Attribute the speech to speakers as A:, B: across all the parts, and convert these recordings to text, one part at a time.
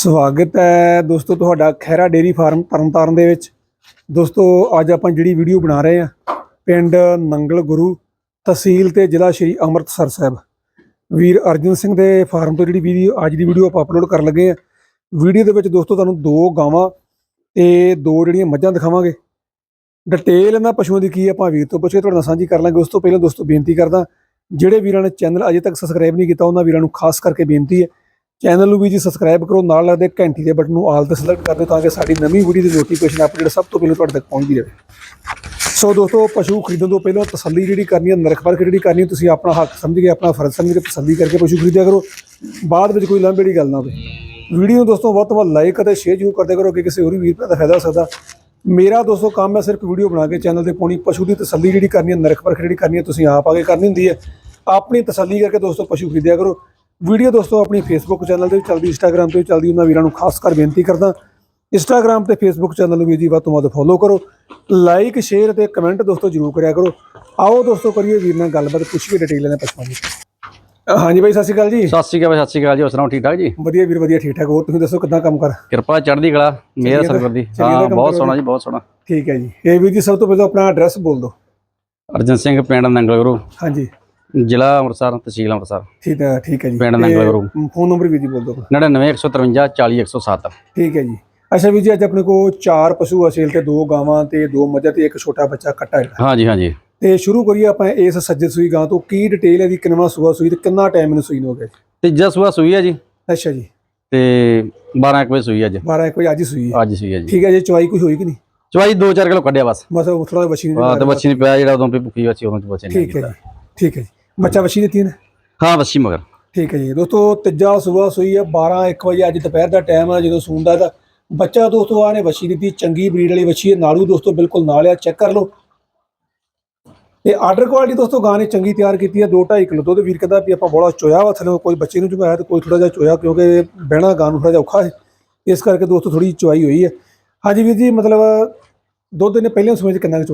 A: ਸਵਾਗਤ ਹੈ ਦੋਸਤੋ ਤੁਹਾਡਾ ਖੈਰਾ ਡੇਰੀ ਫਾਰਮ ਤਰਨਤਾਰਨ ਦੇ ਵਿੱਚ। ਦੋਸਤੋ, ਅੱਜ ਆਪਾਂ ਜਿਹੜੀ ਵੀਡੀਓ ਬਣਾ ਰਹੇ ਹਾਂ, ਪਿੰਡ ਨੰਗਲ ਗੁਰੂ ਤਹਿਸੀਲ ਤੇ ਜ਼ਿਲ੍ਹਾ ਸ਼੍ਰੀ ਅੰਮ੍ਰਿਤਸਰ ਸਾਹਿਬ। ਵੀਰ ਅਰਜਨ ਸਿੰਘ ਦੇ ਫਾਰਮ ਤੋਂ ਜਿਹੜੀ ਵੀਡੀਓ, ਅੱਜ ਦੀ ਵੀਡੀਓ ਆਪਾਂ ਅਪਲੋਡ ਕਰਨ ਲੱਗੇ ਹਾਂ। ਵੀਡੀਓ ਦੇ ਵਿੱਚ ਦੋਸਤੋ ਤੁਹਾਨੂੰ ਦੋ ਗਾਵਾਂ ਤੇ ਦੋ ਜਿਹੜੀਆਂ ਮੱਝਾਂ ਦਿਖਾਵਾਂਗੇ। ਡਿਟੇਲ ਇਹਨਾਂ ਪਸ਼ੂਆਂ ਦੀ ਕੀ ਹੈ ਆਪਾਂ ਵੀਰ ਤੋਂ ਪੁੱਛ ਤੁਹਾਡੇ ਨਾਲ ਸਾਂਝੀ ਕਰ ਲਾਂਗੇ। ਉਸ ਤੋਂ ਪਹਿਲਾਂ ਦੋਸਤੋ ਬੇਨਤੀ ਕਰਦਾ, ਜਿਹੜੇ ਵੀਰਾਂ ਨੇ ਚੈਨਲ ਅਜੇ ਤੱਕ ਸਬਸਕ੍ਰਾਈਬ ਨਹੀਂ ਕੀਤਾ, ਉਹਨਾਂ ਵੀਰਾਂ ਨੂੰ ਖਾਸ ਕਰਕੇ ਬੇਨਤੀ ਹੈ ਚੈਨਲ ਨੂੰ ਵੀ ਜੀ ਸਬਸਕ੍ਰਾਈਬ ਕਰੋ, ਨਾਲ ਲੱਗਦੇ ਘੰਟੀ ਦੇ ਬਟਨ ਨੂੰ ਆਲ ਤੇ ਸਿਲੈਕਟ ਕਰ ਦਿਓ ਤਾਂ ਕਿ ਸਾਡੀ ਨਵੀਂ ਵੀਡੀਓ ਦੀ ਨੋਟੀਫਿਕੇਸ਼ਨ ਅਪਡੇਟ ਸਭ ਤੋਂ ਪਹਿਲਾਂ ਤੁਹਾਡੇ ਤੱਕ ਪਹੁੰਚਦੀ ਰਹੇ। ਸੋ ਦੋਸਤੋ, ਪਸ਼ੂ ਖਰੀਦਣ ਤੋਂ ਪਹਿਲਾਂ ਤਸੱਲੀ ਜਿਹੜੀ ਕਰਨੀ ਹੈ, ਨਰਖ ਪਰਖ ਜਿਹੜੀ ਕਰਨੀ ਹੈ, ਤੁਸੀਂ ਆਪਣਾ ਹੱਕ ਸਮਝ ਕੇ, ਆਪਣਾ ਫਰਜ਼ ਸਮਝ ਕੇ ਤਸੱਲੀ ਕਰਕੇ ਪਸ਼ੂ ਖਰੀਦਿਆ ਕਰੋ। ਬਾਅਦ ਵਿੱਚ ਕੋਈ ਲੰਬੇੜੀ ਗੱਲ ਨਾ ਹੋਵੇ। ਵੀਡੀਓ ਨੂੰ ਦੋਸਤੋ ਵੱਧ ਤੋਂ ਵੱਧ ਲਾਈਕ ਅਤੇ ਸ਼ੇਅਰ ਜ਼ਰੂਰ ਕਰਦੇ ਕਰੋ ਕਿ ਕਿਸੇ ਹੋਰ ਵੀਰ ਭਰਾ ਦਾ ਫਾਇਦਾ ਹੋ ਸਕਦਾ। ਮੇਰਾ ਦੋਸਤੋ ਕੰਮ ਹੈ ਸਿਰਫ ਵੀਡੀਓ ਬਣਾ ਕੇ ਚੈਨਲ ਤੇ ਪਾਉਣੀ। ਪਸ਼ੂ ਦੀ ਤਸੱਲੀ ਜਿਹੜੀ ਕਰਨੀ ਹੈ, ਨਰਖ ਪਰਖ ਜਿਹੜੀ ਕਰਨੀ ਹੈ, ਤੁਸੀਂ ਆਪ ਆ ਕੇ ਕਰਨੀ ਹੁੰਦੀ ਹੈ। ਆਪਣੀ ਤਸੱਲੀ ਕਰਕੇ ਦੋਸਤੋ ਪਸ਼ੂ ਖਰੀਦਿਆ ਕਰੋ। ਵੀਡੀਓ ਦੋਸਤੋ ਆਪਣੀ ਫੇਸਬੁੱਕ ਚੈਨਲ ਤੇ ਵੀ ਚੱਲਦੀ ਇੰਸਟਾਗ੍ਰam ਤੇ ਵੀ ਚੱਲਦੀ ਉਹਨਾਂ ਵੀਰਾਂ ਨੂੰ ਖਾਸ ਕਰ ਬੇਨਤੀ ਕਰਦਾ ਇੰਸਟਾਗ੍ਰam ਤੇ ਫੇਸਬੁੱਕ ਚੈਨਲ ਨੂੰ ਵੀ ਜੀ ਵੱਧ ਤੋਂ ਵੱਧ ਫੋਲੋ ਕਰੋ ਲਾਈਕ ਸ਼ੇਅਰ ਤੇ ਕਮੈਂਟ ਦੋਸਤੋ ਜਰੂਰ ਕਰਿਆ ਕਰੋ। ਆਓ ਦੋਸਤੋ ਕਰੀਏ ਵੀਰ ਨਾਲ ਗੱਲਬਾਤ ਪੁੱਛੀਏ ਡਿਟੇਲ ਲੈਣੇ ਪਸ਼ੂਆਂ ਦੀ। ਹਾਂਜੀ ਬਾਈ ਸਤਿ ਸ਼੍ਰੀ ਅਕਾਲ ਜੀ।
B: ਸਤਿ ਸ਼੍ਰੀ ਅਕਾਲ ਸਤਿ ਸ਼੍ਰੀ ਅਕਾਲ ਜੀ ਹੋਰ ਸੁਣਾਓ ਠੀਕ ਠਾਕ ਜੀ?
A: ਵਧੀਆ ਵੀਰ ਵਧੀਆ ਠੀਕ ਠਾਕ। ਹੋਰ ਤੁਸੀਂ ਦੱਸੋ ਕਿੱਦਾਂ ਕੰਮ ਕਰ?
B: ਕਿਰਪਾ ਚੜ੍ਹਦੀ ਕਲਾ ਮੇਰ ਸਰਵਰ ਦੀ। ਹਾਂ ਬਹੁਤ ਸੋਹਣਾ ਜੀ। ਬਹੁਤ ਸੋਹਣਾ।
A: ਠੀਕ ਹੈ ਜੀ। ਇਹ ਵੀਰ ਜੀ ਸਭ ਤੋਂ ਪਹਿਲਾਂ ਆਪਣਾ ਐਡਰੈਸ ਬੋਲ ਦਿਓ।
B: ਅਰਜਨ ਸਿੰਘ ਪਿੰਡ ਨੰਗਲਗੁਰੂ
A: ਹਾਂਜੀ।
B: ਜ਼ਿਲ੍ਹਾ ਅੰਮ੍ਰਿਤਸਰ ਤਹਿਸੀਲ ਅੰਮ੍ਰਿਤਸਰ।
A: ਠੀਕ ਹੈ ਠੀਕ ਹੈ ਜੀ।
B: ਪਿੰਡ ਨੰਗਲਗੁਰੂ
A: ਫੋਨ ਨੰਬਰ ਵੀ ਜੀ ਬੋਲ ਦਿਓ।
B: 99153 40107
A: ਠੀਕ ਹੈ ਜੀ। ਅੱਛਾ ਵੀਰ ਜੀ ਅੱਜ ਆਪਣੇ ਕੋਲ ਚਾਰ ਪਸ਼ੂ ਆ ਸੇਲ ਤੇ ਦੋ ਗਾਵਾਂ ਤੇ ਦੋ ਮੱਝਾਂ ਤੇ ਇੱਕ ਛੋਟਾ ਬੱਚਾ ਕੱਟਾ ਹੈ।
B: ਹਾਂਜੀ ਹਾਂਜੀ।
A: ਤੇ ਸ਼ੁਰੂ ਕਰੀਏ ਆਪਾਂ ਇਸ ਸੱਜੇ ਸੂਈ ਗਾਂ ਤੋਂ। ਕੀ ਡਿਟੇਲ ਹੈ ਦੀ ਕਿੰਨਾ ਸੂਆ ਸੂਈ ਤੇ ਕਿੰਨਾ ਟਾਈਮ ਇਹਨੂੰ ਸੂਈ ਨੂੰ ਹੋ ਗਿਆ?
B: ਤੀਜਾ ਸੂਆ ਸੂਈ ਹੈ ਜੀ।
A: ਅੱਛਾ ਜੀ।
B: ਤੇ 12 ਕੁ ਵਜੇ ਸੂਈ ਅੱਜ।
A: 12 ਇੱਕ ਵਜੇ ਅੱਜ ਹੀ ਸੂਈ ਹੈ।
B: ਅੱਜ ਸੂਈ ਹੈ ਜੀ।
A: ਠੀਕ ਹੈ ਜੀ ਚਵਾਈ ਕੋਈ ਹੋਈ ਕਿ ਨਹੀਂ?
B: ਚਵਾਈ 2-4 ਕਿਲੋ ਕੱਢਿਆ ਬਸ।
A: ਬਸ ਥੋੜਾ ਬੱਚੀ
B: ਹਾਂ
A: ਨਹੀਂ
B: ਤੇ ਬੱਚੀ ਨੇ ਪਿਆ ਜਿਹੜਾ ਉਦੋਂ ਵੀ ਭੁੱਖੀ ਬੱਚੀ ਉਦੋਂ ਚ ਬੱਚੇ ਨੇ
A: ਠੀਕ ਹੈ ਠੀਕ ਹੈ ਜੀ। ਬੱਚਾ ਬੱਚੀ ਦਿੱਤੀ ਨੇ
B: ਹਾਂ ਬੱਚੀ ਮਗਰ।
A: ਠੀਕ ਹੈ ਜੀ। ਦੋਸਤੋ ਤੀਜਾ ਸੂਆ ਸੂਈ ਹੈ 12 1 ਵਜੇ ਅੱਜ ਦੁਪਹਿਰ ਦਾ ਟਾਈਮ ਹੈ ਜਦੋਂ ਸੂਣ ਦਾ ਇਹਦਾ ਬੱਚਾ ਦੋਸਤੋ ਆ ਨੇ ਬੱਚੀ ਦਿੱਤੀ ਚੰਗੀ ਬਰੀਡ ਵਾਲੀ ਬੱਚੀ ਹੈ ਨਾੜੂ ਦੋਸਤੋ ਬਿਲਕੁਲ ਨਾਲ ਆ ਚੈੱਕ ਕਰ ਲਓ। ਤੇ ਆਰਡਰ ਕੁਆਲਿਟੀ ਦੋਸਤੋ ਗਾਂ ਨੇ ਚੰਗੀ ਤਿਆਰ ਕੀਤੀ ਹੈ 2.5 ਕਿਲੋ ਦੁੱਧ। ਵੀਰ ਕਹਿੰਦਾ ਵੀ ਆਪਾਂ ਬੋਲਾ ਚੋਇਆ ਵਾ ਥੱਲੇ ਕੋਈ ਬੱਚੇ ਨੂੰ ਚੁਗਾਇਆ ਤੇ ਕੋਈ ਥੋੜਾ ਜਿਹਾ ਚੋਇਆ ਕਿਉਂਕਿ ਬਹਿਣਾ ਗਾਂ ਨੂੰ ਥੋੜਾ ਜਿਹਾ ਔਖਾ ਹੈ ਇਸ ਕਰਕੇ ਦੋਸਤੋ ਥੋੜੀ ਚੁਆਈ ਹੋਈ ਹੈ ਹਾਂਜੀ ਵੀਰ ਜੀ ਮਤਲਬ ਦੁੱਧ ਨੇ ਪਹਿਲੇ ਸਮੇਂ ਚ ਕਿੰਨਾ ਕੁ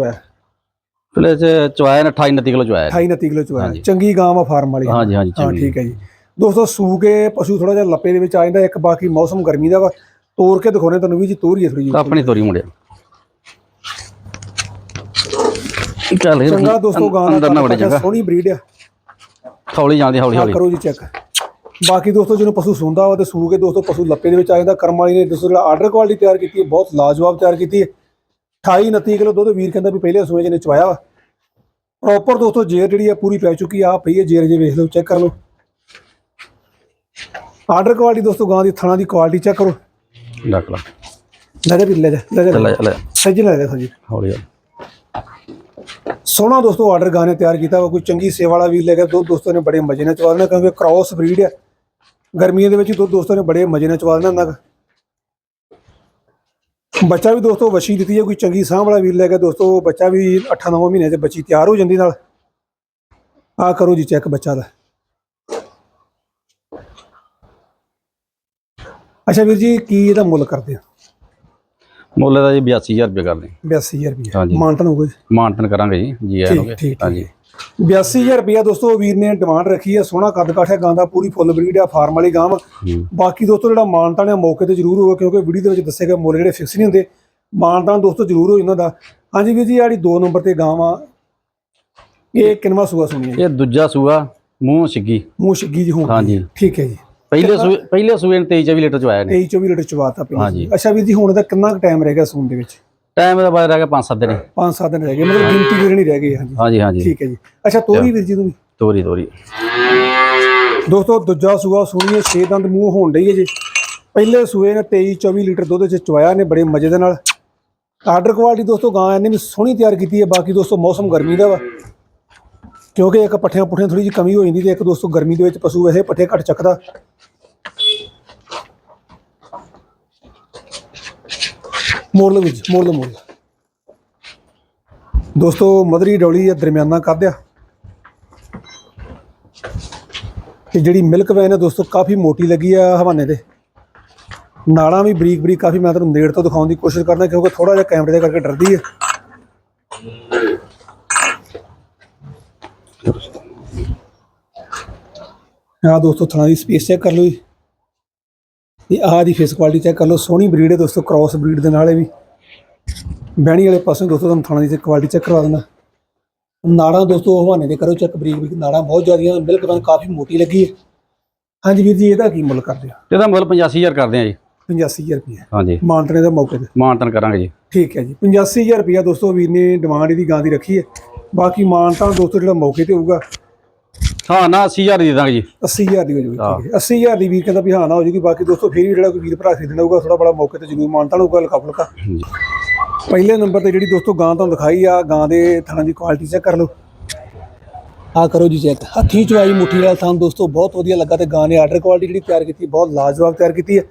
B: ਚ ਚਵਾਇਆ ਨੇ 28 29 ਕਿਲੋ ਚਵਾਇਆ
A: 28 29 ਕਿਲੋ
B: ਹਾਂਜੀ।
A: ਚੰਗੀ ਗਾਂ ਵਾ ਫਾਰਮ ਵਾਲੀ।
B: ਹਾਂਜੀ ਹਾਂਜੀ
A: ਹਾਂ ਠੀਕ ਹੈ ਜੀ। ਦੋਸਤੋ ਸੂ ਕੇ ਪਸ਼ੂ ਥੋੜਾ ਜਿਹਾ ਲੱਪੇ ਦੇ ਵਿੱਚ ਆ ਜਾਂਦਾ ਇੱਕ ਬਾਕੀ ਮੌਸਮ ਗਰਮੀ ਦਾ ਵਾ। ਤੋੜ ਕੇ ਦਿਖਾਉਣੇ ਤੁਹਾਨੂੰ ਵੀ ਜੀ ਤੋਰੀ ਹੈ ਥੋੜੀ ਜਿਹੀ
B: ਆਪਣੀ ਤੋਰੀ ਚੱਲ ਇਹ
A: ਚੰਗਾ ਦੋਸਤੋ ਗਾਂ
B: ਅੰਦਰ ਨਾ ਵੜੇ ਚੰਗਾ।
A: ਸੋਹਣੀ ਬਰੀਡ ਆ।
B: ਹੌਲੀ ਜਾਂਦੀ ਹੌਲੀ ਹੌਲੀ।
A: ਕਰੋ ਜੀ ਚੈੱਕ। ਬਾਕੀ ਦੋਸਤੋ ਜਿਹਨੂੰ ਪਸ਼ੂ ਸੁੰਦਾ ਵਾ ਤੇ ਸੂ ਕੇ ਦੋਸਤੋ ਪਸ਼ੂ ਲੱਪੇ ਦੇ ਵਿੱਚ ਆ ਜਾਂਦਾ। ਕਰਮ ਵਾਲੀ ਨੇ ਦੋਸਤੋ ਜਿਹੜਾ ਆਰਡਰ ਕੁਆਲਿਟੀ ਤਿਆਰ ਕੀਤੀ ਹੈ ਬਹੁਤ ਲਾਜਵਾਬ ਤਿਆਰ ਕੀਤੀ ਹੈ। 28 29 ਕਿਲੋ ਦੁੱਧ ਵੀਰ ਕਹਿੰਦਾ ਵੀ ਪਹਿਲੇ ਸੂਏ ਜਿਹਨੇ ਚਵਾਇਆ ਵਾ। ਪ੍ਰੋਪਰ ਦੋਸਤੋ ਜੇਰ ਜਿਹੜੀ ਆ ਪੂਰੀ ਪੈ ਚੁੱਕੀ ਆ ਪਈ ਹੈ ਜੇਰ ਜੇ ਵੇਖ ਲਓ ਚੈੱਕ ਕਰ ਲਓ। ਆਰਡਰ ਕੁਆਲਿਟੀ ਦੋਸਤੋ ਗਾਂ ਦੀ ਥਣਾ ਦੀ ਕੁਆਲਿਟੀ ਚੈੱਕ ਕਰੋ।
B: ਡੱਕ ਲਾ।
A: ਲੈ ਜਾ ਵੀ ਲੈ ਜਾ ਲੈ ਸੱਜ ਲੈ ਜੀ
B: ਹੌਲੀ ਹੌਲੀ।
A: ਸੋਹਣਾ ਦੋਸਤੋ ਆਰਡਰ ਗਾਂ ਨੇ ਤਿਆਰ ਕੀਤਾ ਵਾ ਕੋਈ ਚੰਗੀ ਸੇਵਾ ਵਾਲਾ ਵੀਰ ਲੈ ਕੇ ਦੋ ਦੋਸਤੋ ਨੇ ਬੜੇ ਮਜ਼ੇ ਨਾਲ ਚਵਾ ਦੇਣਾ ਕਿਉਂਕਿ ਕ੍ਰਾਸ ਬਰੀਡ ਹੈ ਗਰਮੀਆਂ ਦੇ ਵਿੱਚ ਦੋ ਦੋਸਤੋ ਨੇ ਬੜੇ ਮਜ਼ੇ ਨਾਲ ਚਵਾ ਦੇਣਾ ਗਾ। ਬੱਚਾ ਵੀ ਦੋਸਤੋ ਵਸ਼ੀ ਦਿੱਤੀ ਹੈ ਕੋਈ ਚੰਗੀ ਸਾਂਭ ਵਾਲਾ ਵੀਰ ਲੈ ਕੇ ਦੋਸਤੋ, ਬੱਚਾ ਵੀ 8-9 ਮਹੀਨੇ ਚ ਬੱਚੀ ਤਿਆਰ ਹੋ ਜਾਂਦੀ ਨਾਲ। ਆ ਕਰੋ ਜੀ ਚੈੱਕ ਬੱਚਾ ਦਾ। ਅੱਛਾ ਵੀਰ ਜੀ, ਕੀ ਇਹਦਾ ਮੁੱਲ ਕਰਦੇ ਆ?
B: ਮੁੱਲ ਦਾ ਜੀ 82000 ਰੁਪਏ ਕਰਦੇ
A: 82000 ਰੁਪਏ। ਮਾਨਤਨ ਹੋਊਗਾ
B: ਮਾਨਤਨ ਕਰਾਂਗੇ ਜੀ ਜੀ ਆਇਆਂ
A: ਠੀਕ
B: ਹਾਂਜੀ।
A: 82000 ਰੁਪਇਆ ਦੋਸਤੋ ਵੀਰ ਨੇ ਡਿਮਾਂਡ ਰੱਖੀ ਹੈ ਸੋਹਣਾ ਕੱਦ ਕਾਠ ਹੈ ਗਾਂ ਦਾ ਪੂਰੀ ਫੁੱਲ ਬਰੀਡ ਆ ਫਾਰਮ ਵਾਲੀ ਗਾਂ। ਬਾਕੀ ਦੋਸਤੋ ਜਿਹੜਾ ਮਾਨਤਾਨ ਹੈ ਮੌਕੇ ਤੇ ਜ਼ਰੂਰ ਹੋਵੇ ਕਿਉਂਕਿ ਵੀਡੀਓ ਦੇ ਵਿੱਚ ਦੱਸੇ ਗਏ ਮੁੱਲ ਜਿਹੜੇ ਫਿਕਸ ਨਹੀਂ ਹੁੰਦੇ। ਮਾਨਤਾਨ ਦੋਸਤੋ ਜ਼ਰੂਰ ਹੋ ਇਹਨਾਂ ਦਾ। ਹਾਂਜੀ ਵੀਰ ਜੀ ਆੜੀ 2 ਨੰਬਰ ਤੇ ਗਾਂ ਵਾ ਇਹ ਕਿੰਨਵਾ ਸੂਆ ਸੁਣੀ ਹੈ
B: ਇਹ ਦੂਜਾ ਸੂਆ ਮੂੰਹ ਛਿੱਗੀ
A: ਮੂੰਹ ਛਿੱਗੀ ਜੀ ਹੁਣ।
B: ਹਾਂਜੀ।
A: ਠੀਕ ਹੈ ਜੀ।
B: ਪਹਿਲੇ ਸੂਏ ਪਹਿਲੇ ਸੂਏ ਨੇ 23 24 ਲੀਟਰ ਚਵਾਇਆ ਨੇ
A: 23 24 ਲੀਟਰ ਚਵਾਤਾ ਪਿਆ
B: ਹਾਂਜੀ।
A: ਅੱਛਾ ਵੀਰ ਜੀ ਹੁਣ ਦਾ ਕਿੰਨਾ ਕੁ ਟਾਈਮ ਰਹਿ ਗਿਆ ਸੂਣ ਦੇ ਵਿੱਚ?
B: ਟਾਈਮ ਦਾ ਬਾਅਦ ਰਹਿ ਗਿਆ 5-7 ਦਿਨ।
A: 5-7 ਦਿਨ ਰਹਿ ਗਏ ਮਤਲਬ ਗਿਣਤੀ ਦੇ ਨਹੀਂ ਰਹਿ ਗਏ ਹਾਂਜੀ।
B: ਹਾਂਜੀ ਹਾਂਜੀ।
A: ਠੀਕ ਹੈ ਜੀ। ਅੱਛਾ ਤੋਰੀ ਵੀਰ ਜੀ ਨੂੰ ਵੀ।
B: ਤੋਰੀ ਤੋਰੀ।
A: ਦੋਸਤੋ ਦੂਜਾ ਸੂਆ ਸੁਣੀਏ ਛੇ ਦੰਦ ਮੂੰਹ ਹੋਣ ਡਈ ਹੈ ਜੀ। ਪਹਿਲੇ ਸੂਏ ਨੇ 23 24 ਲੀਟਰ ਦੁੱਧ ਚ ਚਵਾਇਆ ਨੇ ਬੜੇ ਮਜ਼ੇ ਦੇ ਨਾਲ। ਆਰਡਰ ਕੁਆਲਿਟੀ ਦੋਸਤੋ ਗਾਂ ਇਹਨੇ ਵੀ ਸੋਹਣੀ ਤਿਆਰ ਕੀਤੀ ਹੈ ਬਾਕੀ ਦੋਸਤੋ ਮੌਸਮ ਗਰਮੀ ਦਾ ਵਾ। ਕਿਉਂਕਿ ਇੱਕ ਪੱਠਿਆਂ ਪੁੱਠਿਆਂ ਥੋੜੀ ਜਿਹੀ ਕਮੀ ਹੋ ਜਾਂਦੀ ਤੇ ਇੱਕ ਦੋਸਤੋ ਗਰਮੀ ਦੇ ਵਿੱਚ ਪਸ਼ੂ ਵੈਸੇ ਪੱਠੇ ਘੱਟ ਚੱਕਦਾ। ਮੋੜ ਲਓ ਵਿੱਚ ਮੋੜ ਲਓ ਮੋੜ ਦੋਸਤੋ ਮਦਰੀ ਡੌਲੀ ਹੈ ਦਰਮਿਆਨਾ ਕੱਦਿਆ ਤੇ ਜਿਹੜੀ ਮਿਲਕ ਵੈਨ ਹੈ ਦੋਸਤੋ ਕਾਫੀ ਮੋਟੀ ਲੱਗੀ ਆ ਹਵਾਨੇ ਤੇ। ਨਾੜਾਂ ਵੀ ਬਰੀਕ ਬਰੀਕ ਕਾਫੀ, ਮੈਂ ਤੁਹਾਨੂੰ ਨੇੜ ਤੋਂ ਦਿਖਾਉਣ ਦੀ ਕੋਸ਼ਿਸ਼ ਕਰਦਾ ਕਿਉਂਕਿ ਥੋੜਾ ਜਿਹਾ ਕੈਮਰੇ ਦੇ ਕਰਕੇ ਡਰਦੀ ਹੈ ਆ ਦੋਸਤੋ ਥਣਾ ਦੀ ਸਪੇਸ ਚੈੱਕ ਕਰ ਲਓ ਜੀ। ਤੇ ਆਹ ਦੀ ਫੇਸ ਕੁਆਲਿਟੀ ਚੈੱਕ ਕਰ ਲਓ। ਸੋਹਣੀ ਬਰੀਡ ਹੈ ਦੋਸਤੋ ਕ੍ਰਾਸ ਬਰੀਡ ਦੇ ਨਾਲ ਇਹ ਵੀ। ਬਹਿਣੀ ਵਾਲੇ ਪਾਸੇ ਦੋਸਤੋ ਤੁਹਾਨੂੰ ਥਾਣਾ ਦੀ ਕੁਆਲਿਟੀ ਚੈੱਕ ਕਰਵਾ ਦਿੰਦਾ। ਨਾੜਾਂ ਦੋਸਤੋ ਹਵਾਨੇ ਦੇ ਕਰੋ ਚੈੱਕ ਬਰੀਕ ਬਰੀਕ ਨਾੜਾਂ ਬਹੁਤ ਜ਼ਿਆਦੀਆਂ ਮਿਲਕ ਬਨ ਕਾਫੀ ਮੋਟੀ ਲੱਗੀ ਹੈ। ਹਾਂਜੀ ਵੀਰ ਜੀ ਇਹਦਾ ਕੀ ਮੁੱਲ ਕਰਦੇ ਆ?
B: ਇਹਦਾ ਮੁੱਲ 85000 ਕਰਦੇ ਆ ਜੀ।
A: 85000 ਰੁਪਏ
B: ਹਾਂਜੀ।
A: ਮਾਨਤਨੇ ਦਾ ਮੌਕੇ ਤੇ।
B: ਮਾਨਤਨ ਕਰਾਂਗੇ ਜੀ।
A: ਠੀਕ ਹੈ ਜੀ 85000 ਰੁਪਏ ਦੋਸਤੋ ਵੀਰ ਨੇ ਡਿਮਾਂਡ ਇਹਦੀ ਗਾਂ ਦੀ ਰੱਖੀ ਹੈ। ਬਾਕੀ ਮਾਨਤਾ ਦੋਸਤੋ ਜਿਹੜਾ ਮੌਕੇ ਤੇ ਹੋਊਗਾ
B: ਹਾਂ ਨਾ 80000 ਦੇ ਦਾਂਗੇ ਜੀ।
A: 80000 ਦੀ ਹੋ ਠੀਕ ਹੈ। 80000 ਦੀ ਵੀਰ ਕਹਿੰਦਾ ਵੀ ਹਾਂ ਨਾ ਹੋ ਜਾਊਗੀ। ਬਾਕੀ ਦੋਸਤੋ ਫਿਰ ਵੀ ਜਿਹੜਾ ਕੋਈ ਵੀਰ ਭਰਾ ਖਰੀਦਣਾ ਹੋਊਗਾ ਥੋੜਾ ਬੜਾ ਮੌਕੇ ਤੇ ਜ਼ਰੂਰ ਮਾਨਤਾ ਹੋਊਗਾ ਲਕਾ ਫੁਲਕਾ। ਪਹਿਲੇ ਨੰਬਰ ਤੇ ਜਿਹੜੀ ਦੋਸਤੋ ਗਾਂ ਤੁਹਾਨੂੰ ਦਿਖਾਈ ਆ ਗਾਂ ਦੇ ਥਣਾਂ ਦੀ ਕੁਆਲਿਟੀ ਚੈੱਕ ਕਰ ਲਓ। ਆ ਕਰੋ ਜੀ ਚੈੱਕ ਹੱਥੀ ਚਵਾਈ ਮੁੱਠੀ ਵਾਲਾ ਥਣ ਦੋਸਤੋ ਬਹੁਤ ਵਧੀਆ ਲੱਗਾ ਤੇ ਗਾਂ ਨੇ ਆਰਡਰ ਕੁਆਲਿਟੀ ਜਿਹੜੀ ਤਿਆਰ ਕੀਤੀ ਬਹੁਤ ਲਾਜਵਾਬ ਤਿਆਰ ਕੀਤੀ ਹੈ।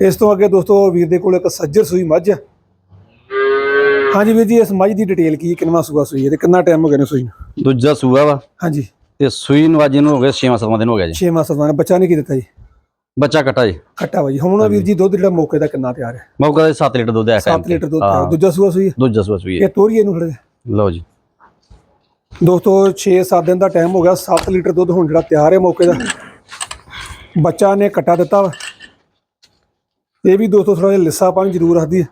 A: ਇਸ ਤੋਂ ਅੱਗੇ ਦੋਸਤੋ ਵੀਰ ਦੇ ਕੋਲ ਇੱਕ ਸੱਜਰ ਸੂਈ ਮੱਝ ਹੈ ਹਾਂਜੀ ਵੀਰ ਜੀ ਇਸ ਮੱਝ ਦੀ ਡਿਟੇਲ ਕੀ ਕਿੰਨਾ ਸੂਆ ਸੂਈ ਹੈ ਤੇ ਕਿੰਨਾ ਟਾਈਮ ਹੋ ਗਿਆ ਨੇ ਸੂਈ ਨੂੰ?
B: ਦੂਜਾ ਸੂਆ ਵਾ।
A: ਹਾਂਜੀ।
B: ਤੇ ਸੂਈ ਨੂੰ ਹੋ ਗਿਆ 6 7 ਦਿਨ ਹੋ ਗਿਆ ਜੀ।
A: 6 ਮਾਸ ਦਾ ਬੱਚਾ ਨਹੀਂ ਕੀ ਦਿੱਤਾ ਜੀ?
B: ਬੱਚਾ ਕੱਟਾ ਜੀ।
A: ਖੱਟਾ ਵਾ ਜੀ। ਹੁਣ ਵੀਰ ਜੀ ਦੁੱਧ ਜਿਹੜਾ ਮੌਕੇ ਦਾ ਕਿੰਨਾ ਤਿਆਰ ਹੈ?
B: ਮੌਕਾ ਦੇ 7 ਲੀਟਰ ਦੁੱਧ ਹੈ
A: 7 ਲੀਟਰ ਦੁੱਧ। ਦੂਜਾ ਸੂਆ ਸੂਈ ਹੈ।
B: ਦੂਜਾ ਸੂਆ ਸੂਈ ਹੈ।
A: ਇਹ ਤੋਰੀਏ ਨੂੰ ਖੜੇ
B: ਲਓ ਜੀ।
A: ਦੋਸਤੋ 6-7 ਦਿਨ ਦਾ ਟਾਈਮ ਹੋ ਗਿਆ। 7 ਲੀਟਰ ਦੁੱਧ ਹੁਣ ਜਿਹੜਾ ਤਿਆਰ ਹੈ ਮੌਕੇ ਦਾ। ਬੱਚਾ ਨੇ ਕੱਟਾ ਦਿੱਤਾ ਵਾ। ਇਹ ਵੀ ਦੋਸਤੋ ਥੋੜਾ ਜਿਹਾ ਲਿੱਸਾ ਪਾਣੀ ਜ਼ਰੂਰ ਰੱਖਦੀ ਹੈ।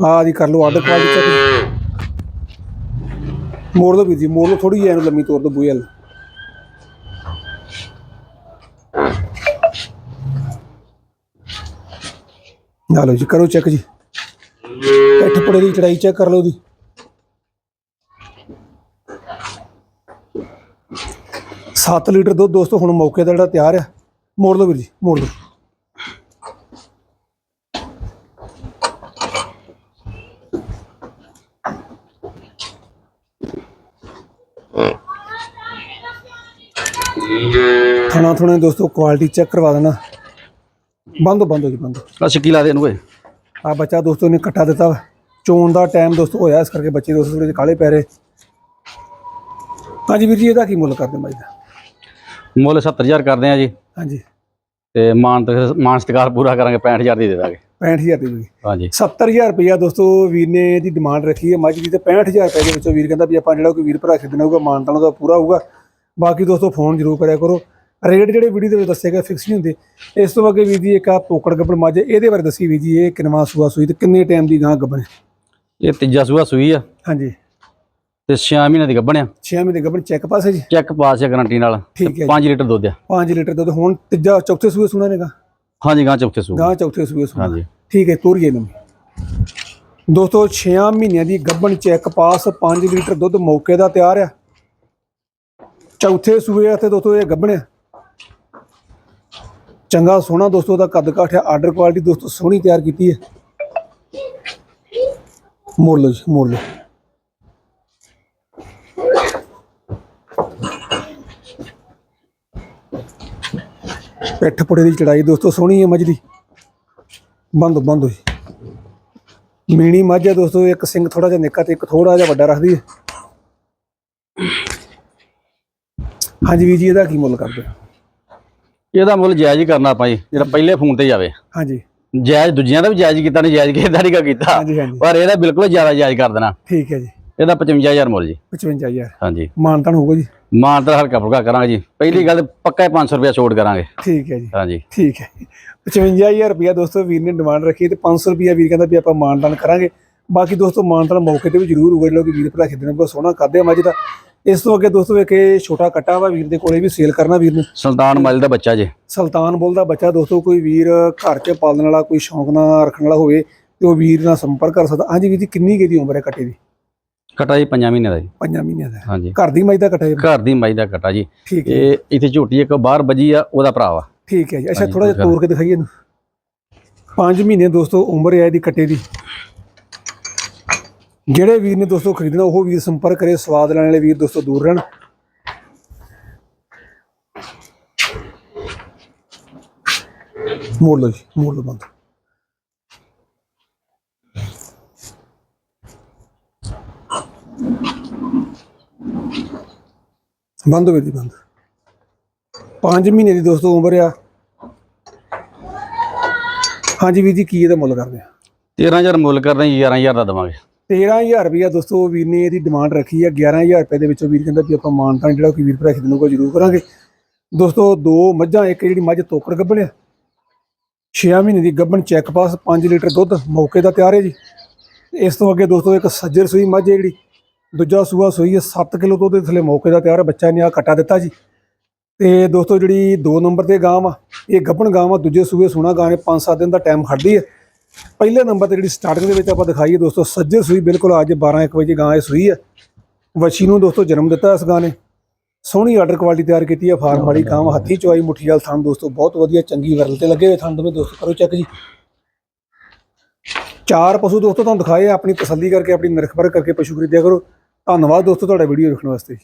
A: ਆਹ ਜੀ ਕਰ ਲਓ ਆਰਡਰ ਕੁਆਲਿਟੀ ਚੈੱਕ ਮੋੜ ਦੋ ਵੀਰ ਜੀ, ਮੋੜ ਲਓ ਥੋੜੀ ਜਿਹੀ ਇਹਨੂੰ ਲੰਮੀ ਤੋਰ ਦੋ ਬੂਹੇ ਵੱਲ। ਨਾ ਲਓ ਜੀ, ਕਰੋ ਚੈੱਕ ਜੀ। ਪਿੱਠ ਦੀ ਚੜਾਈ ਚੈੱਕ ਕਰ ਲਓ ਦੀ ਸੱਤ ਲੀਟਰ ਦੁੱਧ ਦੋਸਤੋ, ਹੁਣ ਮੌਕੇ ਦਾ ਜਿਹੜਾ ਤਿਆਰ ਆ। ਮੋੜ ਲਓ ਵੀਰ ਜੀ, ਮੋੜ ਲਓ। ਥਣਾ ਥੁਣੇ ਦੋਸਤੋ ਕੁਆਲਿਟੀ ਚੈੱਕ ਕਰਵਾ ਦੇਣਾ। ਬੰਦ ਬੰਦ ਹੋ ਜੀ ਬੰਦ
B: ਆ ਛਿੱਕੀ ਲਾ ਦੇ ਇਹਨੂੰ ਓਏ
A: ਆ ਬੱਚਾ ਦੋਸਤੋ ਨੇ ਕੱਟਾ ਦਿੱਤਾ ਵਾ। ਚੋਣ ਦਾ ਟਾਈਮ ਦੋਸਤੋ ਹੋਇਆ ਇਸ ਕਰਕੇ ਬੱਚੇ ਦੋਸਤੋ ਥੋੜੇ ਕਾਲੇ ਪੈ ਰਹੇ। ਹਾਂਜੀ ਵੀਰ ਜੀ ਇਹਦਾ ਕੀ ਮੁੱਲ ਕਰਦੇ ਬਾਈ ਦਾ?
B: ਮੁੱਲ 70000 ਕਰਦੇ ਆ ਜੀ।
A: ਹਾਂਜੀ।
B: ਤੇ ਮਾਨ ਤੇ ਮਾਨ ਸਤਿਕਾਰ ਪੂਰਾ ਕਰਾਂਗੇ 65000 ਦੀ ਦੇ ਦਾਂਗੇ।
A: 65000 ਦੀ ਜੀ
B: ਹਾਂਜੀ।
A: 70000 ਰੁਪਇਆ ਦੋਸਤੋ ਵੀਰ ਨੇ ਇਹਦੀ ਡਿਮਾਂਡ ਰੱਖੀ ਹੈ। ਮੱਝ ਦੀ ਤੇ 65000 ਰੁਪਏ ਦੇ ਵਿੱਚੋਂ ਵੀਰ ਕਹਿੰਦਾ ਵੀ ਆਪਾਂ ਜਿਹੜਾ ਕੋਈ ਵੀਰ ਭਰਾ ਖਰੀਦਣਾ ਹੋਊਗਾ ਮਾਨਤਾਂ ਦਾ ਪੂਰਾ ਹੋਊਗਾ। ਬਾਕੀ ਦੋਸਤੋ ਫੋਨ ਜ਼ਰੂਰ ਕਰਿਆ ਕਰੋ। ਰੇਟ ਜਿਹੜੇ ਵੀਡੀਓ ਦੇ ਵਿੱਚ ਦੱਸੇ ਗਏ ਫਿਕਸ ਨਹੀਂ ਹੁੰਦੇ। ਇਸ ਤੋਂ ਅੱਗੇ ਵੀਰ ਜੀ ਇੱਕ ਆ ਤੋਕੜ ਗੱਬਣ ਮੱਝ ਇਹਦੇ ਬਾਰੇ ਦੱਸੀ ਵੀਰ ਜੀ ਇਹ ਕਿੰਨਵਾਂ ਸੂਆ ਸੂਈ ਤੇ ਕਿੰਨੇ ਟਾਈਮ ਦੀ ਗਾਂ ਗੱਬਣ?
B: ਇਹ ਤੀਜਾ ਸੂਆ ਸੂਈ ਆ।
A: ਹਾਂਜੀ।
B: ਤੇ 6 ਮਹੀਨੇ ਦੀ ਗੱਭਣ ਆ।
A: 6 ਮਹੀਨੇ ਗੱਬਣ ਚੈੱਕ ਪਾਸ ਹੈ ਜੀ?
B: ਚੈੱਕ ਪਾਸ ਹੈ ਗਾਰੰਟੀ ਨਾਲ।
A: ਠੀਕ ਹੈ ਜੀ।
B: 5 ਲੀਟਰ ਦੁੱਧ ਆ।
A: 5 ਲੀਟਰ ਦੁੱਧ ਹੁਣ ਤੀਜਾ ਚੌਥੇ ਸੂਏ ਸੁਣਾ ਨੇਗਾ
B: ਹਾਂਜੀ ਗਾਂ ਚੌਥੇ ਸੂਆ
A: ਗਾਂ ਚੌਥੇ ਸੂਏ ਸੁਣਾ।
B: ਹਾਂਜੀ।
A: ਠੀਕ ਹੈ ਤੋਰੀਏ ਨੂੰ ਦੋਸਤੋ 6 ਮਹੀਨਿਆਂ ਦੀ ਗੱਬਣ ਚੈੱਕ ਪਾਸ 5 ਲੀਟਰ ਦੁੱਧ ਮੌਕੇ ਦਾ ਤਿਆਰ ਆ। ਚੌਥੇ ਸੂਏ ਆ ਤੇ ਦੋਸਤੋ ਇਹ ਗੱਬਣ ਚੰਗਾ, ਸੋਹਣਾ ਦੋਸਤੋ ਦਾ ਕੱਦ ਕਾਠ ਆ ਆਰਡਰ ਕੁਆਲਿਟੀ ਦੋਸਤੋ ਸੋਹਣੀ ਤਿਆਰ ਕੀਤੀ ਹੈ। ਮੋੜ ਲਓ ਜੀ ਮੋੜ ਲਓ ਪਿੱਠ ਪੁੜੇ ਦੀ ਚੜਾਈ ਦੋਸਤੋ ਸੋਹਣੀ ਹੈ ਮੱਝ ਦੀ। ਬੰਦ ਬੰਦ ਹੋਈ। ਮੀਣੀ ਮੱਝ ਹੈ ਦੋਸਤੋ, ਇੱਕ ਸਿੰਘ ਥੋੜਾ ਜਿਹਾ ਨਿੱਕਾ ਤੇ ਇੱਕ ਥੋੜਾ ਜਿਹਾ ਵੱਡਾ ਰੱਖਦੀ ਹੈ। ਹਾਂਜੀ ਵੀਰ ਜੀ ਇਹਦਾ ਕੀ ਮੁੱਲ ਕਰਦੇ
B: ਇਹਦਾ ਮੁੱਲ ਜਾਇਜ਼ ਹੀ ਕਰਨਾ ਆਪਾਂ ਜੀ ਜਿਹੜਾ ਪਹਿਲੇ ਫੋਨ ਤੇ ਜਾਵੇ
A: ਹਾਂਜੀ।
B: ਜਾਇਜ਼ ਦੂਜਿਆਂ ਦਾ ਵੀ ਜਾਇਜ਼ ਕੀਤਾ ਨਹੀਂ ਜਾਇਜ਼ ਕਿਸੇ ਦਾ ਨਹੀਂ ਕੀਤਾ।
A: ਹਾਂਜੀ ਹਾਂਜੀ।
B: ਪਰ ਇਹਦਾ ਬਿਲਕੁਲ ਜ਼ਿਆਦਾ ਜਾਇਜ਼ ਕਰ ਦੇਣਾ।
A: ਠੀਕ ਹੈ ਜੀ।
B: ਇਹਦਾ 55000 ਮੁੱਲ ਜੀ।
A: 55000
B: ਹਾਂਜੀ।
A: ਮਾਨਤਾਨ ਹੋਊਗਾ ਜੀ।
B: ਮਾਨ ਤਾਂ ਹਲਕਾ ਫੁਲਕਾ ਕਰਾਂਗੇ ਜੀ। ਪਹਿਲੀ ਗੱਲ ਪੱਕਾ 500 ਰੁਪਇਆ ਛੋੜ ਕਰਾਂਗੇ।
A: ਠੀਕ ਹੈ ਜੀ।
B: ਹਾਂਜੀ।
A: ਠੀਕ ਹੈ। 55000 ਰੁਪਇਆ ਦੋਸਤੋ ਵੀਰ ਨੇ ਡਿਮਾਂਡ ਰੱਖੀ ਤੇ 500 ਰੁਪਇਆ ਵੀਰ ਕਹਿੰਦਾ ਵੀ ਆਪਾਂ ਮਾਨਤਾਨ ਕਰਾਂਗੇ। ਬਾਕੀ ਦੋਸਤੋ ਮਾਨਤਾਨ ਮੌਕੇ ਤੇ ਵੀ ਜ਼ਰੂਰ ਹੋਊਗਾ ਜਿਹੜਾ ਕਿ ਵੀਰ ਭਰਾ ਖੇਡਣਾ ਬਹੁਤ ਸੋਹਣਾ ਕਰਦੇ ਆ ਮੱਝ ਦਾ। ਇਸ ਤੋਂ ਅੱਗੇ ਦੋਸਤੋ ਇੱਕ ਇਹ ਛੋਟਾ ਕੱਟਾ ਵਾ ਵੀਰ ਦੇ ਕੋਲੇ ਵੀ ਸੇਲ ਕਰਨਾ ਵੀਰ ਨੇ।
B: ਸੁਲਤਾਨ ਮਲ ਦਾ ਬੱਚਾ ਜੀ।
A: ਸੁਲਤਾਨ ਬੁੱਲ ਦਾ ਬੱਚਾ ਦੋਸਤੋ ਕੋਈ ਵੀਰ ਘਰ 'ਚ ਪਾਲਣ ਵਾਲਾ ਕੋਈ ਸ਼ੌਂਕ ਨਾਲ ਰੱਖਣ ਵਾਲਾ ਹੋਵੇ ਤੇ ਉਹ ਵੀਰ ਨਾਲ ਸੰਪਰਕ ਕਰ ਸਕਦਾ। ਹਾਂਜੀ ਵੀਰ ਜੀ ਕਿੰਨੀ ਕੁ ਦੀ ਉਮਰ ਹੈ ਕੱਟੇ ਦੀ?
B: ਕਟਾ ਜੀ 5 ਮਹੀਨੇ ਦਾ ਜੀ।
A: ਪੰਜਾਂ ਮਹੀਨਿਆਂ ਦਾ।
B: ਹਾਂਜੀ।
A: ਘਰ ਦੀ ਮੱਝ ਦਾ ਕੱਟਾ ਜੀ?
B: ਘਰ ਦੀ ਮਾਈ ਦਾ ਕਟਾ ਜੀ।
A: ਠੀਕ ਹੈ
B: ਇਹ ਇੱਥੇ ਝੋਟੀ ਇੱਕ ਬਾਹਰ ਵੱਜੀ ਆ ਉਹਦਾ ਭਰਾ ਵਾ।
A: ਠੀਕ ਹੈ ਜੀ। ਅੱਛਾ ਥੋੜਾ ਜਿਹਾ ਤੋੜ ਕੇ ਦਿਖਾਈਏ ਇਹਨੂੰ। 5 ਮਹੀਨੇ ਦੋਸਤੋ ਉਮਰ ਹੈ ਇਹਦੀ ਕੱਟੇ ਦੀ। ਜਿਹੜੇ ਵੀਰ ਨੇ ਦੋਸਤੋ ਖਰੀਦਣਾ, ਉਹ ਵੀਰ ਸੰਪਰਕ ਕਰੇ, ਸਵਾਦ ਲੈਣ ਵਾਲੇ ਵੀਰ ਦੋਸਤੋ ਦੂਰ ਰਹਿਣ। ਮੋੜ ਲਓ ਜੀ, ਮੋੜ ਲਓ ਬੰਦ। ਬੰਦ ਹੋ ਗਈ ਬੰਦ। 5 ਮਹੀਨੇ ਦੀ ਦੋਸਤੋ ਉਮਰ ਆ। ਹਾਂਜੀ ਵੀਰ ਜੀ, ਕੀ ਇਹਦਾ ਮੁੱਲ ਕਰਦੇ ਆ?
B: 13000 ਮੁੱਲ ਕਰਨਾ ਜੀ 11000 ਦਾ ਦੇਵਾਂਗੇ।
A: 13000 ਰੁਪਇਆ ਦੋਸਤੋ ਵੀਰ ਨੇ ਇਹਦੀ ਡਿਮਾਂਡ ਰੱਖੀ ਹੈ 11000 ਰੁਪਏ ਦੇ ਵਿੱਚੋਂ ਵੀਰ ਕਹਿੰਦਾ ਵੀ ਆਪਾਂ ਮਾਨਤਾਨ ਜਿਹੜਾ ਕੋਈ ਵੀਰ ਭਰਾ ਖਰੀਦਣ ਨੂੰ ਜ਼ਰੂਰ ਕਰਾਂਗੇ। ਦੋਸਤੋ ਦੋ ਮੱਝਾਂ, ਇੱਕ ਜਿਹੜੀ ਮੱਝ ਤੋਕੜ ਗੱਭਣ ਆ। 6 ਮਹੀਨੇ ਦੀ ਗੱਭਣ ਚੈੱਕ ਪਾਸ 5 ਲੀਟਰ ਦੁੱਧ ਮੌਕੇ ਦਾ ਤਿਆਰ ਹੈ ਜੀ। ਇਸ ਤੋਂ ਅੱਗੇ ਦੋਸਤੋ ਇੱਕ ਸੱਜਰ ਸੂਈ ਮੱਝ ਹੈ ਜਿਹੜੀ, ਦੂਜਾ ਸੂਆ ਸੂਈ ਹੈ 7 ਕਿਲੋ ਦੁੱਧ ਦੇ ਥੱਲੇ ਮੌਕੇ ਦਾ ਤਿਆਰ ਹੈ ਬੱਚਾ ਨੇ ਆ ਕਟਾ ਦਿੱਤਾ ਜੀ। ਤੇ ਦੋਸਤੋ ਜਿਹੜੀ 2 ਨੰਬਰ ਤੇ ਗਾਂ ਵਾ, ਇਹ ਗੱਭਣ ਗਾਂ ਆ ਦੂਜੇ ਸੂਏ ਸੋਣਾ ਗਾਂ ਨੇ 5-7 ਦਿਨ ਦਾ ਟਾਈਮ ਖੜਦੀ ਹੈ। ਪਹਿਲੇ ਨੰਬਰ ਤੇ ਜਿਹੜੀ ਸਟਾਰਟਿੰਗ ਦੇ ਵਿੱਚ ਆਪਾਂ ਦਿਖਾਈਏ ਦੋਸਤੋ ਸੱਜਰ ਸੂਈ ਬਿਲਕੁਲ ਅੱਜ 12-1 ਵਜੇ ਗਾਂ ਇਹ ਸੂਈ ਹੈ। ਵੱਛੀ ਨੂੰ ਦੋਸਤੋ ਜਨਮ ਦਿੱਤਾ ਇਸ ਗਾਂ ਨੇ। ਸੋਹਣੀ ਆਰਡਰ ਕੁਆਲਿਟੀ ਤਿਆਰ ਕੀਤੀ ਹੈ ਫਾਰਮ ਵਾਲੀ ਗਾਂ ਵਾ, ਹੱਥੀ ਚੁਆਈ ਮੁੱਠੀ ਵਾਲ ਥਣ ਦੋਸਤੋ ਬਹੁਤ ਵਧੀਆ ਚੰਗੀ ਵਰਲ ਤੇ ਲੱਗੇ ਹੋਏ ਥਣ ਦੋਵੇਂ ਦੋਸਤੋ ਕਰੋ ਚੈੱਕ ਜੀ। ਚਾਰ ਪਸ਼ੂ ਦੋਸਤੋ ਤੁਹਾਨੂੰ ਦਿਖਾਏ ਆਪਣੀ ਤਸੱਲੀ ਕਰਕੇ ਆਪਣੀ ਨਿਰਖਬਰ ਕਰਕੇ ਪਸ਼ੂ ਖਰੀਦਿਆ ਕਰੋ। ਧੰਨਵਾਦ ਦੋਸਤੋ ਤੁਹਾਡਾ ਵੀਡੀਓ ਦੇਖਣ ਵਾਸਤੇ।